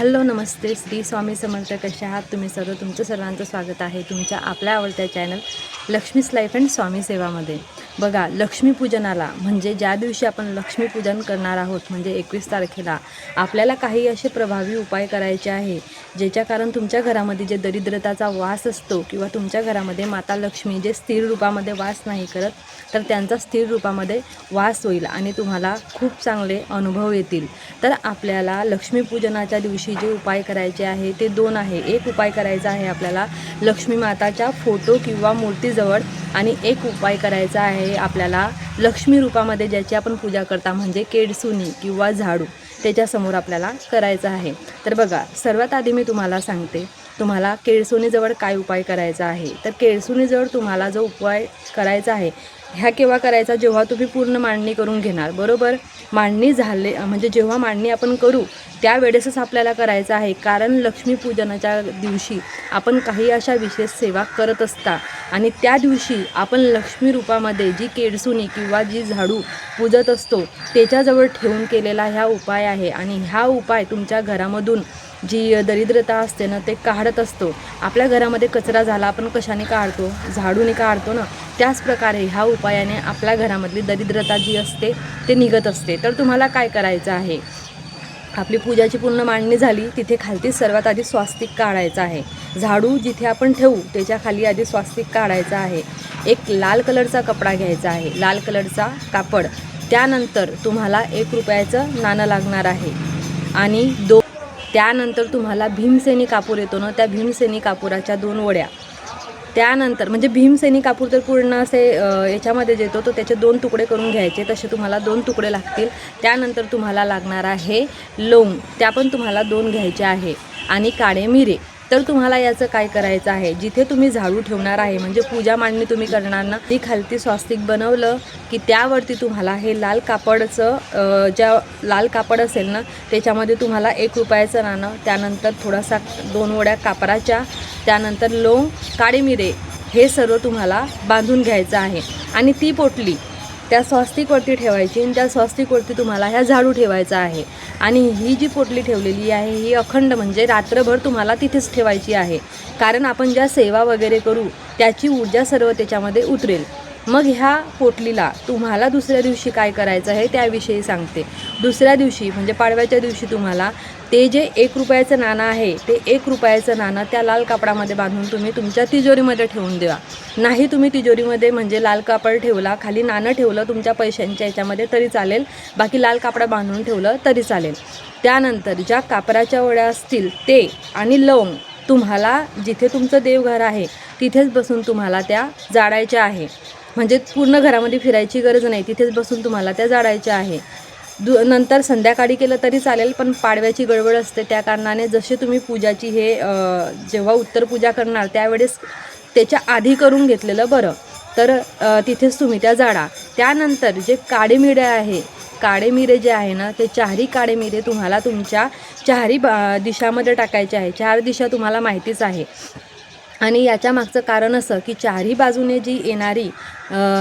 Hello नमस्ते. श्री स्वामी समर्थ कसे आहात? तुम्ही सर्व तुमचं सर्वांचं स्वागत आहे तुमच्या आपल्या आवडत्या channel Laxmi's life and Swami सेवामध्ये. बघा लक्ष्मीपूजनाला म्हणजे ज्या दिवशी आपण लक्ष्मीपूजन करणार आहोत म्हणजे एकवीस तारखेला आपल्याला काही असे प्रभावी उपाय करायचे आहे ज्याच्या कारण तुमच्या घरामध्ये जे दरिद्रताचा वास असतो किंवा तुमच्या घरामध्ये माता लक्ष्मी जे स्थिर रूपामध्ये वास नाही करत तर त्यांचा स्थिर रूपामध्ये वास होईल आणि तुम्हाला खूप चांगले अनुभव येतील. तर आपल्याला लक्ष्मीपूजनाच्या दिवशी जे उपाय करायचे आहे ते दोन आहे. एक उपाय करायचा आहे आपल्याला लक्ष्मी माताच्या फोटो किंवा मूर्तीजवळ आणि एक उपाय करायचा आहे आपल्याला लक्ष्मी रूपामध्ये ज्याची आपण पूजा करता म्हणजे केडसुनी किंवा झाडू त्याच्यासमोर आपल्याला करायचं आहे. तर बघा सर्वात आधी मी तुम्हाला सांगते तुम्हाला केळसुनीजवळ काय उपाय करायचा आहे? तर केळसुनीजवळ तुम्हाला जो उपाय करायचा आहे ह्या केव्हा करायचा? जेव्हा तुम्ही पूर्ण मांडणी करून घेणार बरोबर? मांडणी झाले म्हणजे जेव्हा मांडणी आपण करू त्यावेळेसच आपल्याला करायचं आहे. कारण लक्ष्मीपूजनाच्या दिवशी आपण काही अशा विशेष सेवा करत असता आणि त्या दिवशी आपण लक्ष्मी रूपामध्ये जी केडसुनी किंवा जी झाडू पूजत असतो त्याच्याजवळ ठेवून केलेला ह्या उपाय आहे. आणि ह्या उपाय तुमच्या घरामधून जी दरिद्रता असते ना ते काढत असतो. आपल्या घरामध्ये कचरा झाला आपण कशाने काढतो? झाडूने काढतो ना. त्याच प्रकारे ह्या उपायाने आपल्या घरामधली दरिद्रता जी असते ते निघत असते. तर तुम्हाला काय करायचं आहे? आपली पूजाची पूर्ण मांडणी झाली तिथे खालती सर्वात आधी स्वास्तिक काढायचं आहे. झाडू जिथे आपण ठेवू त्याच्याखाली आधी स्वास्तिक काढायचं आहे. एक लाल कलरचा कपडा घ्यायचा आहे. लाल कलरचा कापड. त्यानंतर तुम्हाला एक रुपयाचं नाणं लागणार आहे. आणि दो त्यानंतर तुम्हाला भीमसेनी कापूर येतो ना त्या भीमसेनी कापुराच्या दोन वड्या. त्यानंतर म्हणजे भीमसेनी कापूर तर पूर्ण असे याच्यामध्ये देतो तर तो त्याचे दोन तुकडे करून घ्यायचे. तसे तुम्हाला दोन तुकडे लागतील. त्यानंतर तुम्हाला लागणार आहे लोंग त्या पण तुम्हाला दोन घ्यायचे आहे. आणि काळे मिरे. तर तुम्हाला याचं काय करायचं आहे? जिथे तुम्ही झाडू ठेवणार आहे म्हणजे पूजा मांडणी तुम्ही करणार ना ती खालती स्वास्तिक बनवलं की त्यावरती तुम्हाला हे लाल कापडचं ज्या लाल कापड असेल ना त्याच्यामध्ये तुम्हाला एक रुपयाचं नाणं त्यानंतर थोडासा दोन वड्या कापराच्या त्यानंतर लोंग काळे मिरे हे सर्व तुम्हाला बांधून घ्यायचं आहे. आणि ती पोटली त्या स्वास्तिकवरती ठेवायची आणि त्या स्वास्तिकवरती तुम्हाला ह्या झाडू ठेवायचा आहे. आणि ही जी पोटली ठेवलेली आहे ही अखंड म्हणजे रात्रभर तुम्हाला तिथेच ठेवायची आहे. कारण आपण ज्या सेवा वगैरे करू त्याची ऊर्जा सर्व त्याच्यामध्ये उतरेल. मग ह्या पोटलीला तुम्हाला दुसऱ्या दिवशी काय करायचं आहे त्याविषयी सांगते. दुसऱ्या दिवशी म्हणजे पाडव्याच्या दिवशी तुम्हाला ते जे एक रुपयाचं नाणं आहे ते एक रुपयाचं नाणं त्या लाल कापडामध्ये बांधून तुम्ही तुमच्या तिजोरीमध्ये ठेवून द्या. नाही तुम्ही तिजोरीमध्ये म्हणजे लाल कापड ठेवला खाली नाणं ठेवलं तुमच्या पैशांच्या याच्यामध्ये तरी चालेल बाकी लाल कापडा बांधून ठेवलं तरी चालेल. त्यानंतर ज्या कापराच्या वड्या असतील ते आणि लवंग तुम्हाला जिथे तुमचं देवघर आहे तिथेच बसून तुम्हाला त्या जाळायच्या आहे. म्हणजे पूर्ण घरामध्ये फिरायची गरज नाही तिथेच बसून तुम्हाला त्या जाळायच्या आहे. दु नंतर संध्याकाळी केलं तरी चालेल पण पाडव्याची गडबड असते त्या कारणाने जसे तुम्ही पूजाची हे जेव्हा उत्तर पूजा करणार त्यावेळेस त्याच्या आधी करून घेतलेलं बरं. तर तिथेच तुम्ही त्या जाडा. त्यानंतर जे काळे मिरे आहे काळे मिरे जे आहे ना ते चारही काळे मिरे तुम्हाला तुमच्या चारही बा दिशामध्ये टाकायचे आहे. चार दिशा तुम्हाला माहितीच आहे. आणि याच्या मागचं कारण असं की चारही बाजूने जी येणारी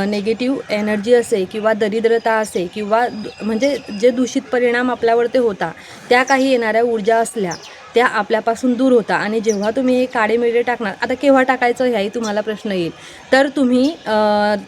नेगेटिव्ह एनर्जी असे किंवा दरिद्रता असे किंवा दु- म्हणजे जे दूषित परिणाम आपल्यावर ते होता त्या काही येणाऱ्या ऊर्जा असल्या त्या आपल्यापासून दूर होता. आणि जेव्हा तुम्ही हे काळे मिरे टाकणार आता केव्हा टाकायचं ह्याही तुम्हाला प्रश्न येईल. तर तुम्ही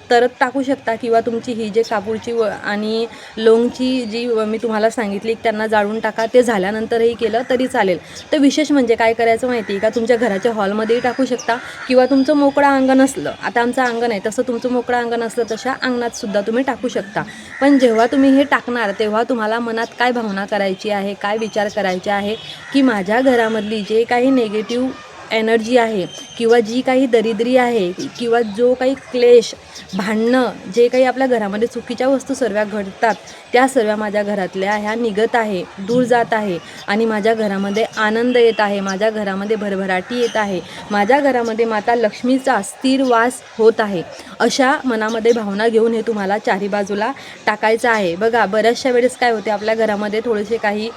तरत टाकू शकता किंवा तुमची ही जे कापूरची व आणि लोंगची जी व- मी तुम्हाला सांगितली त्यांना जाळून टाका. ते झाल्यानंतरही केलं तरी चालेल. तर विशेष म्हणजे काय करायचं माहिती आहे का? तुमच्या घराच्या हॉलमध्येही टाकू शकता किंवा तुमचं मोकळं अंगण असलं आता आमचं अंगण आहे तसं तुमचं मोकळं अंगण असलं तशा अंगणात सुद्धा तुम्ही टाकू शकता. पण जेव्हा तुम्ही हे टाकणार तेव्हा तुम्हाला मनात काय भावना करायची आहे काय विचार करायचे आहे की माझ्या घरामधली जे काही नेगेटिव्ह एनर्जी आहे किंवा जी काही दरिद्री आहे किंवा जो काही क्लेश भांडणं जे काही आपल्या घरामध्ये चुकीच्या वस्तू सर्व घडतात त्या सर्व माझ्या घरातल्या ह्या निघत आहे दूर जात आहे आणि माझ्या घरामध्ये आनंद येत आहे माझ्या घरामध्ये भरभराटी येत आहे माझ्या घरामध्ये माता लक्ष्मीचा स्थिर वास होत आहे. अशा मनामध्ये भावना घेऊन हे तुम्हाला चारी बाजूला टाकायचं आहे. बघा बऱ्याचशा वेळेस काय होते आपल्या घरामध्ये थोडेसे काही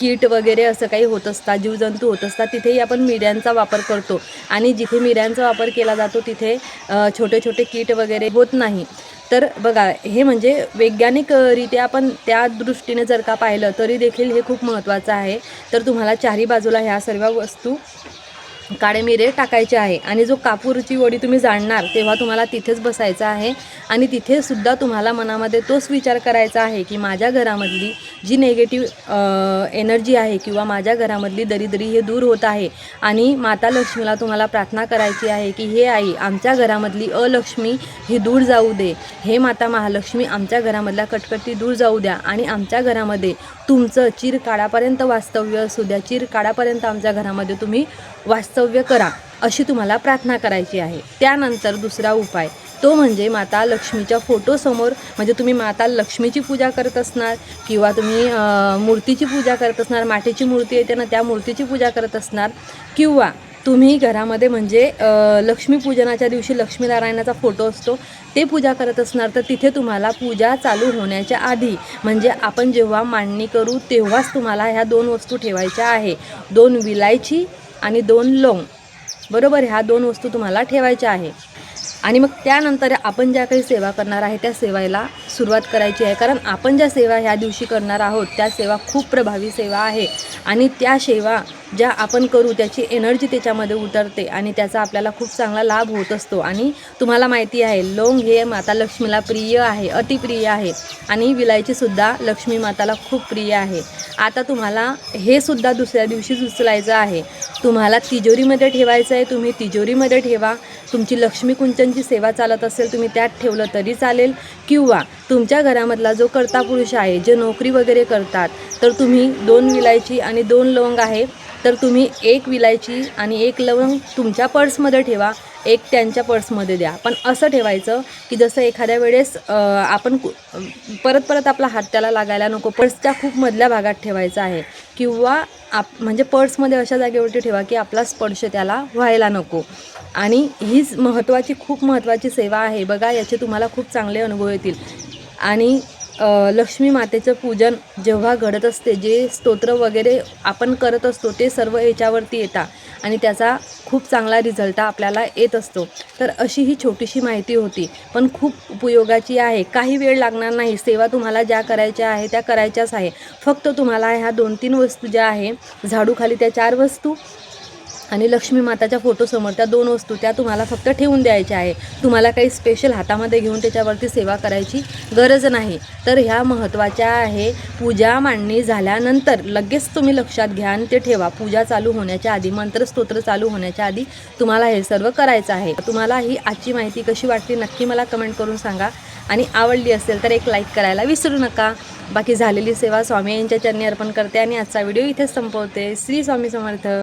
कीट वगैरे असं काही होत असतात जीवजंतू होत असतात तिथेही आपण मिऱ्यांचा वापर करतो. आणि जिथे मिऱ्यांचा वापर केला जातो तिथे छोटे छोटे कीट वगैरे होत नाही. तर बघा हे म्हणजे वैज्ञानिकरित्या आपण त्या दृष्टीने जर का पाहिलं तरी देखील हे खूप महत्त्वाचं आहे. तर तुम्हाला चारी बाजूला ह्या सर्व वस्तू काळे मिरे टाकायचे आहे. आणि जो कापूरची वडी तुम्ही जाणणार तेव्हा तुम्हाला तिथेच बसायचं आहे. आणि तिथे सुद्धा तुम्हाला मनामध्ये तोच विचार करायचा आहे की माझ्या घरामधली जी नेगेटिव्ह एनर्जी आहे किंवा माझ्या घरामधली दरिद्री हे दूर होत आहे. आणि माता लक्ष्मीला तुम्हाला प्रार्थना करायची आहे की हे आई आमच्या घरामधली अलक्ष्मी ही दूर जाऊ दे. हे माता महालक्ष्मी आमच्या घरामधल्या कटकटी दूर जाऊ द्या. आणि आमच्या घरामध्ये तुमचं चिरकाळापर्यंत वास्तव्य असू द्या. चिरकाळापर्यंत आमच्या घरामध्ये तुम्ही वास्तव्य करा अशी तुम्हाला प्रार्थना करायची आहे. त्यानंतर दुसरा उपाय तो म्हणजे माता लक्ष्मीच्या फोटोसमोर म्हणजे तुम्ही माता लक्ष्मीची पूजा करत असणार किंवा तुम्ही मूर्तीची पूजा करत असणार मातीची मूर्ती येते ना त्या मूर्तीची पूजा करत असणार. किंवा तुम्ही घरामध्ये म्हणजे लक्ष्मीपूजनाच्या दिवशी लक्ष्मीनारायणाचा फोटो असतो ते पूजा करत असणार. तर तिथे तुम्हाला पूजा चालू होण्याच्या आधी म्हणजे आपण जेव्हा मांडणी करू तेव्हाच तुम्हाला ह्या दोन वस्तू ठेवायच्या आहे. दोन विलायची आणि दोन लोंग. बरोबर ह्या दोन वस्तू तुम्हाला ठेवायच्या आहे. आणि मग त्यानंतर आपण ज्या काही सेवा करणार आहे त्या सेवेला सुरुवात करायची आहे. कारण आपण ज्या सेवा ह्या दिवशी करणार आहोत त्या सेवा खूप प्रभावी सेवा आहे. आणि त्या सेवा ज्या आपण करू त्याची एनर्जी त्याच्यामध्ये उतरते आणि त्याचा आपल्याला खूप चांगला लाभ होत असतो. आणि तुम्हाला माहिती आहे लोंग हे माता लक्ष्मीला प्रिय आहे अतिप्रिय आहे आणि विलायचीसुद्धा लक्ष्मी माताला खूप प्रिय आहे. आता तुम्हाला हे सुद्धा दुसऱ्या दिवशीच उचलायचं आहे. तुम्हाला तिजोरीमध्ये ठेवायचं आहे तुम्ही तिजोरीमध्ये ठेवा. तुमची लक्ष्मी कुंचनची सेवा चालत असेल तुम्ही त्यात ठेवलं तरी चालेल. किंवा तुमच्या घरामधला जो कर्ता पुरुष आहे जे नोकरी वगैरे करतात तर तुम्ही दोन विलायची आणि दोन लवंग आहे तर तुम्ही एक विलायची आणि एक लवंग तुमच्या पर्समध्ये ठेवा एक त्यांच्या पर्समध्ये द्या. पण असं ठेवायचं की जसं एखाद्या वेळेस आपण कु- परत परत आपला हात त्याला लागायला नको पर्सच्या खूप मधल्या भागात ठेवायचा आहे. किंवा आप म्हणजे पर्समध्ये अशा जागेवरती ठेवा की आपला स्पर्श त्याला व्हायला नको. आणि हीच महत्त्वाची खूप महत्त्वाची सेवा आहे. बघा याचे तुम्हाला खूप चांगले अनुभव येतील. आणि लक्ष्मी मातेचं पूजन जेव्हा घडत असते जे स्तोत्र वगैरे आपण करत असतो ते सर्व याच्यावरती येतात आणि त्याचा खूप चांगला रिझल्ट आपल्याला येत असतो. तर अशी ही छोटीशी माहिती होती. पण खूप उपयोगाची आहे. काही वेळ लागणार नाही. सेवा तुम्हाला ज्या करायच्या आहे त्या करायच्याच आहे. फक्त तुम्हाला ह्या दोन तीन वस्तू ज्या आहे झाडूखाली त्या चार वस्तू आणि लक्ष्मी माताच्या फोटोसमोर त्या दोन वस्तू त्या तुम्हाला फक्त ठेवून द्यायच्या आहे. तुम्हाला काही स्पेशल हातामध्ये घेऊन त्याच्यावरती सेवा करायची गरज नाही. तर ह्या महत्त्वाच्या आहे पूजा मांडणी झाल्यानंतर लगेच तुम्ही लक्षात घ्या आणि ते ठेवा. पूजा चालू होण्याच्या आधी मंत्रस्तोत्र चालू होण्याच्या आधी तुम्हाला हे सर्व करायचं आहे. तुम्हाला ही आजची माहिती कशी वाटली नक्की मला कमेंट करून सांगा. आणि आवडली असेल तर एक लाईक करायला विसरू नका. बाकी झालेली सेवा स्वामी यांच्या चरणी अर्पण करते आणि आजचा व्हिडिओ इथेच संपवते. श्री स्वामी समर्थ.